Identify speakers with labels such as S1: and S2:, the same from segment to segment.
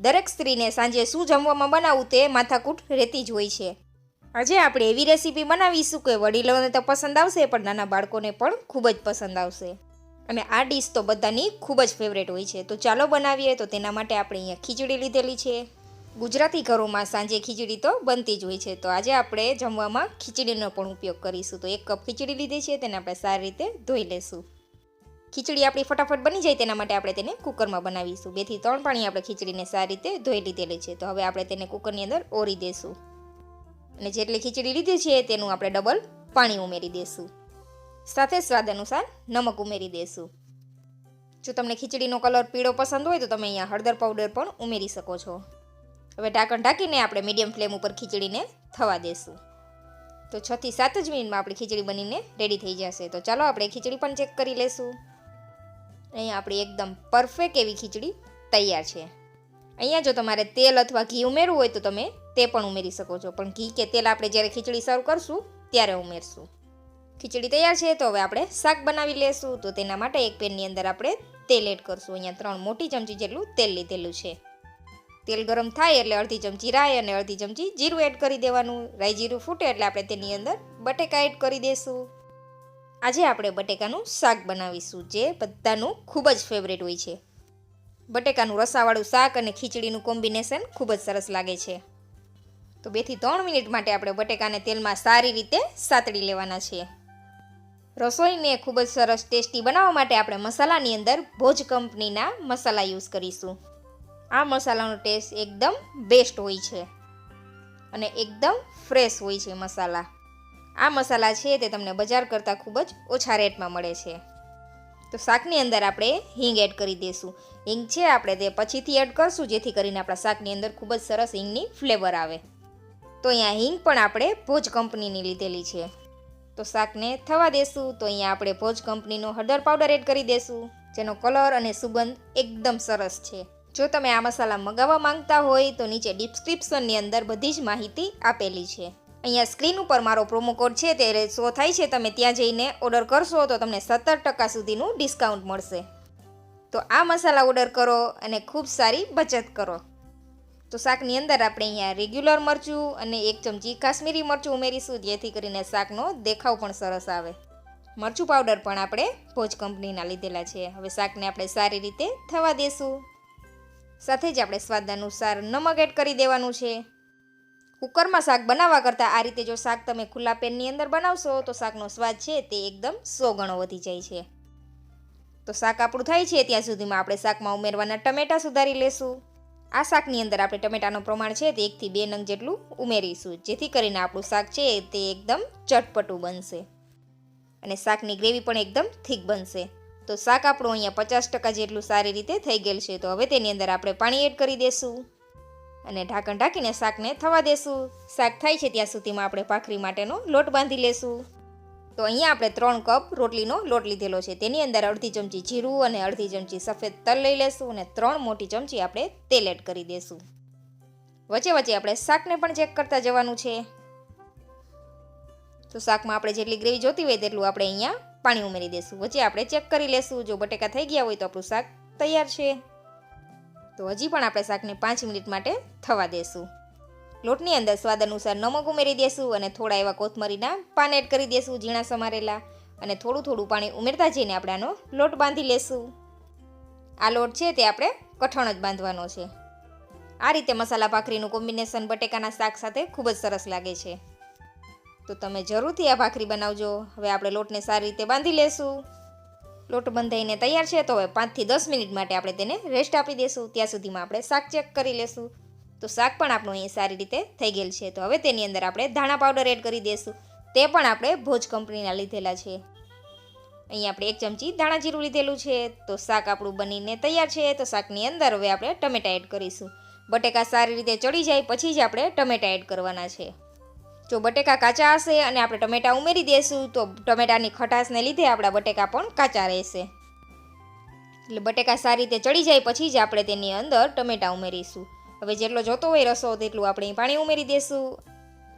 S1: દરેક સ્ત્રીને સાંજે શું જમવામાં બનાવવું તે માથાકૂટ રહેતી જ હોય છે. આજે આપણે એવી રેસીપી બનાવીશું કે વડીલોને તો પસંદ આવશે, પણ નાના બાળકોને પણ ખૂબ જ પસંદ આવશે. અને આ ડીશ તો બધાની ખૂબ જ ફેવરેટ હોય છે. તો ચાલો બનાવીએ, તો તેના માટે આપણે અહીંયા ખીચડી લીધેલી છે. ગુજરાતી ઘરોમાં સાંજે ખીચડી તો બનતી જ હોય છે. તો આજે આપણે જમવામાં ખીચડીનો પણ ઉપયોગ કરીશું. તો એક કપ ખીચડી લીધી છે, તેને આપણે સારી રીતે ધોઈ લેશું. ખીચડી આપણી ફટાફટ બની જાય તેના માટે આપણે તેને કુકરમાં બનાવીશું. બેથી ત્રણ પાણી આપણે ખીચડીને સારી રીતે ધોઈ લીધેલી છે. તો હવે આપણે તેને કુકરની અંદર ઓરી દેશું. અને જેટલી ખીચડી લીધી છે તેનું આપણે ડબલ પાણી ઉમેરી દેશું. સાથે સ્વાદ અનુસાર નમક ઉમેરી દેશું. જો તમને ખીચડીનો કલર પીળો પસંદ હોય તો તમે અહીંયા હળદર પાવડર પણ ઉમેરી શકો છો. હવે ઢાંકણ ઢાંકીને આપણે મીડિયમ ફ્લેમ ઉપર ખીચડીને થવા દેશું. તો છથી સાત જ મિનિટમાં આપણી ખીચડી બનીને રેડી થઈ જશે. તો ચાલો આપણે ખીચડી પણ ચેક કરી લેશું. અહીંયા આપણી એકદમ પરફેક્ટ એવી ખીચડી તૈયાર છે. અહીંયા જો તમારે તેલ અથવા ઘી ઉમેરવું હોય તો તમે તે પણ ઉમેરી શકો છો. પણ ઘી કે તેલ આપણે જ્યારે ખીચડી સર્વ કરશું, ત્યારે ઉમેરશું. ખીચડી તૈયાર છે તો હવે આપણે શાક બનાવી લેશું. તો તેના માટે એક પેનની અંદર આપણે તેલ એડ કરશું. અહીંયા ત્રણ મોટી ચમચી જેટલું તેલ લીધેલું છે. તેલ ગરમ થાય એટલે અડધી ચમચી રાઈ અને અડધી ચમચી જીરું એડ કરી દેવાનું. રાઈ જીરું ફૂટે એટલે આપણે તેની અંદર બટેકા એડ કરી દઈશું આજે આપણે બટેકાનું શાક બનાવીશું, જે બધાનું ખૂબ જ ફેવરેટ હોય છે. બટેકાનું રસાવાળું શાક અને ખીચડીનું કોમ્બિનેશન ખૂબ જ સરસ લાગે છે. તો બેથી ત્રણ મિનિટ માટે આપણે બટેકાને તેલમાં સારી રીતે સાતડી લેવાના છે. રસોઈને ખૂબ જ સરસ ટેસ્ટી બનાવવા માટે આપણે મસાલાની અંદર ભોજ કંપનીના મસાલા યુઝ કરીશું. આ મસાલાનો ટેસ્ટ એકદમ બેસ્ટ હોય છે. અને એકદમ ફ્રેશ હોય છે મસાલા. આ મસાલા છે તે તમને બજાર કરતાં ખૂબ જ ઓછા રેટમાં મળે છે. તો શાકની અંદર આપણે હિંગ એડ કરી દઈશું હિંગ છે આપણે તે પછીથી એડ કરશું, જેથી કરીને આપણા શાકની અંદર ખૂબ જ સરસ હિંગની ફ્લેવર આવે. તો અહીંયા હિંગ પણ આપણે ભોજ કંપનીની લીધેલી છે. તો શાકને થવા દેશું, તો અહીંયા આપણે ભોજ કંપનીનો હળદર પાવડર એડ કરી દેશું, જેનો કલર અને સુગંધ એકદમ સરસ છે. જો તમે આ મસાલા મગાવવા માંગતા હોય તો નીચે ડિસ્ક્રિપ્શનની અંદર બધી જ માહિતી આપેલી છે. અહીંયા સ્ક્રીન ઉપર મારો પ્રોમો કોડ છે તે શો થાય છે. તમે ત્યાં જઈને ઓર્ડર કરશો તો તમને સત્તર ટકા સુધીનું ડિસ્કાઉન્ટ મળશે. તો આ મસાલા ઓર્ડર કરો અને ખૂબ સારી બચત કરો. તો શાકની અંદર આપણે અહીંયા રેગ્યુલર મરચું અને એક ચમચી કાશ્મીરી મરચું ઉમેરીશું, જેથી કરીને શાકનો દેખાવ પણ સરસ આવે. મરચું પાવડર પણ આપણે ભોજ કંપનીના લીધેલા છે. હવે શાકને આપણે સારી રીતે થવા દેશું. સાથે જ આપણે સ્વાદ અનુસાર નમક એડ કરી દેવાનું છે. કુકરમાં શાક બનાવવા કરતાં આ રીતે જો શાક તમે ખુલ્લા પેનની અંદર બનાવશો તો શાકનો સ્વાદ છે તે એકદમ સો ગણો વધી જાય છે. તો શાક આપણું થાય છે ત્યાં સુધીમાં આપણે શાકમાં ઉમેરવાના ટમેટાં સુધારી લેશું. આ શાકની અંદર આપણે ટમેટાનું પ્રમાણ છે તે એકથી બે નંગ જેટલું ઉમેરીશું, જેથી કરીને આપણું શાક છે તે એકદમ ચટપટું બનશે. અને શાકની ગ્રેવી પણ એકદમ થીક બનશે. તો શાક આપણું અહીંયા પચાસ ટકા જેટલું સારી રીતે થઈ ગયેલ છે, તો હવે તેની અંદર આપણે પાણી એડ કરી દઈશું અને ઢાંકણ ઢાંકીને શાકને થવા દેશું. શાક થાય છે ત્યાં સુધીમાં આપણે ભાખરી માટેનો લોટ બાંધી લેશું. તો અહીંયા આપણે ત્રણ કપ રોટલીનો લોટ લીધેલો છે. તેની અંદર અડધી ચમચી જીરું અને અડધી ચમચી સફેદ તલ લઈ લેશું અને ત્રણ મોટી ચમચી આપણે તેલ એડ કરી દઈશું વચ્ચે વચ્ચે આપણે શાકને પણ ચેક કરતા જવાનું છે. તો શાકમાં આપણે જેટલી ગ્રેવી જોતી હોય તેટલું આપણે અહીંયા પાણી ઉમેરી દઈશું વચ્ચે આપણે ચેક કરી લેશું. જો બટેકા થઈ ગયા હોય તો આપણું શાક તૈયાર છે. તો હજી પણ આપણે શાકને પાંચ મિનિટ માટે થવા દેશું. લોટની અંદર સ્વાદ અનુસાર નમક ઉમેરી દેશું અને થોડા એવા કોથમરીના પાન એડ કરી દેશું ઝીણા સમારેલા અને થોડું થોડું પાણી ઉમેરતા જઈને આપણે આનો લોટ બાંધી લેશું. આ લોટ છે તે આપણે કઠણ જ બાંધવાનો છે. આ રીતે મસાલા ભાખરીનું કોમ્બિનેશન બટેકાના શાક સાથે ખૂબ જ સરસ લાગે છે. તો તમે જરૂરથી આ ભાખરી બનાવજો. હવે આપણે લોટને સારી રીતે બાંધી લેશું. લોટ બંધાઈને તૈયાર છે, તો હવે પાંચથી દસ મિનિટ માટે આપણે તેને રેસ્ટ આપી દઈશું ત્યાં સુધીમાં આપણે શાક ચેક કરી લેશું. તો શાક પણ આપણું અહીં સારી રીતે થઈ ગયેલ છે. તો હવે તેની અંદર આપણે ધાણા પાવડર એડ કરી દઈશું તે પણ આપણે ભોજ કંપનીના લીધેલા છે. અહીં આપણે એક ચમચી ધાણા જીરું લીધેલું છે. તો શાક આપણું બનીને તૈયાર છે. તો શાકની અંદર હવે આપણે ટમેટા એડ કરીશું. બટેકા સારી રીતે ચડી જાય, પછી જ આપણે ટમેટા એડ કરવાના છે. જો બટેકા કાચા હશે અને આપણે ટમેટા ઉમેરી દઈશું તો ટમેટાની ખટાશને લીધે આપણા બટેકા પણ કાચા રહેશે. એટલે બટેકા સારી રીતે ચડી જાય પછી જ આપણે તેની અંદર ટમેટા ઉમેરીશું. હવે જેટલો જોતો હોય રસો, તેટલું આપણે પાણી ઉમેરી દઈશું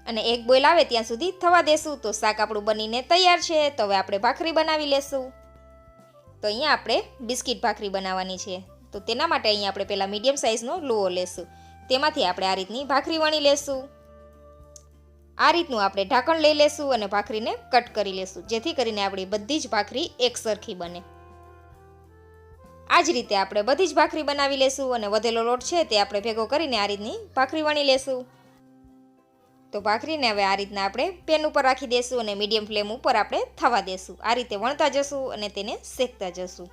S1: અને એક બોઇલ આવે ત્યાં સુધી થવા દેશું, તો શાક આપણું બનીને તૈયાર છે, તો હવે આપણે ભાખરી બનાવી લેશું. તો અહીંયા આપણે બિસ્કિટ ભાખરી બનાવવાની છે. તો તેના માટે અહીંયા આપણે પહેલાં મીડિયમ સાઇઝનો લુઓ લેશું. તેમાંથી આપણે આ રીતની ભાખરી વણી લેશું. આ રીતનું આપણે ઢાંકણ લઈ લેશું અને ભાખરીને કટ કરી લેશું. જેથી કરીને આપણી બધી જ ભાખરી એક સરખી બને. આ જ રીતે આપણે બધી જ ભાખરી બનાવી લેશું અને વધેલો લોટ છે તે આપણે ભેગો કરીને આ રીતની ભાખરી વણી લેશું. તો ભાખરીને હવે આ રીતના આપણે પેન ઉપર રાખી દેશું અને મીડિયમ ફ્લેમ ઉપર આપણે થવા દેશું. આ રીતે વણતા જશું અને તેને શેકતા જશું.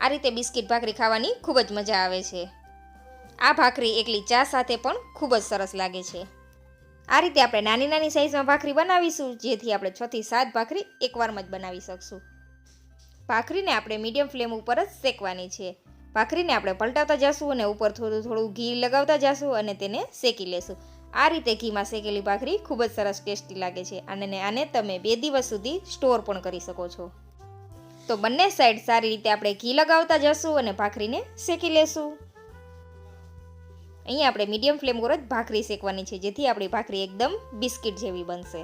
S1: આ રીતે બિસ્કિટ ભાખરી ખાવાની ખૂબ જ મજા આવે છે. આ ભાખરી એકલી ચા સાથે પણ ખૂબ જ સરસ લાગે છે. આ રીતે આપણે નાની નાની સાઈઝમાં ભાખરી બનાવીશું, જેથી આપણે છથી સાત ભાખરી એકવારમાં જ બનાવી શકશું. ભાખરીને આપણે મીડિયમ ફ્લેમ ઉપર જ શેકવાની છે. ભાખરીને આપણે પલટાવતા જશું અને ઉપર થોડું થોડું ઘી લગાવતા જશું અને તેને શેકી લેશું. આ રીતે ઘીમાં શેકેલી ભાખરી ખૂબ જ સરસ ટેસ્ટી લાગે છે અને આને તમે બે દિવસ સુધી સ્ટોર પણ કરી શકો છો. તો બંને સાઈડ સારી રીતે આપણે ઘી લગાવતા જશું અને ભાખરીને શેકી લેશું. અહીંયા આપણે મીડિયમ ફ્લેમ પર જ ભાખરી શેકવાની છે, જેથી આપણી ભાખરી એકદમ બિસ્કિટ જેવી બનશે.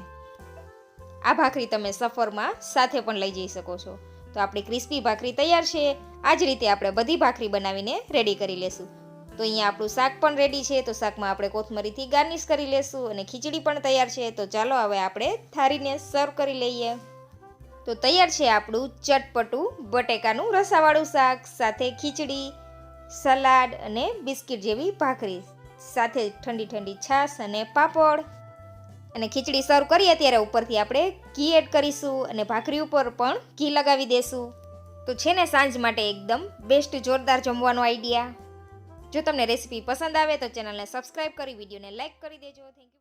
S1: આ ભાખરી તમે સફરમાં સાથે પણ લઈ જઈ શકો છો. તો આપણી ક્રિસ્પી ભાખરી તૈયાર છે. આ જ રીતે આપણે બધી ભાખરી બનાવીને રેડી કરી લેશું. તો અહીંયા આપણું શાક પણ રેડી છે, તો શાકમાં આપણે કોથમરીથી ગાર્નિશ કરી લેશું અને ખીચડી પણ તૈયાર છે. તો ચાલો હવે આપણે થાળીને સર્વ કરી લઈએ. તો તૈયાર છે આપણું ચટપટું બટેકાનું રસાવાળું શાક, સાથે ખીચડી સલાડ અને બિસ્કિટ જેવી ભાખરી, સાથે ઠંડી ઠંડી છાશ અને પાપડ. અને ખીચડી સર્વ કરીએ ત્યારે ઉપરથી આપણે ઘી એડ કરીશું અને ભાખરી ઉપર પણ ઘી લગાવી દેશું. તો છે ને સાંજ માટે એકદમ બેસ્ટ જોરદાર જમવાનો આઈડિયા જો તમને રેસીપી પસંદ આવે તો ચેનલને સબસ્ક્રાઈબ કરી વિડીયોને લાઇક કરી દેજો. Thank you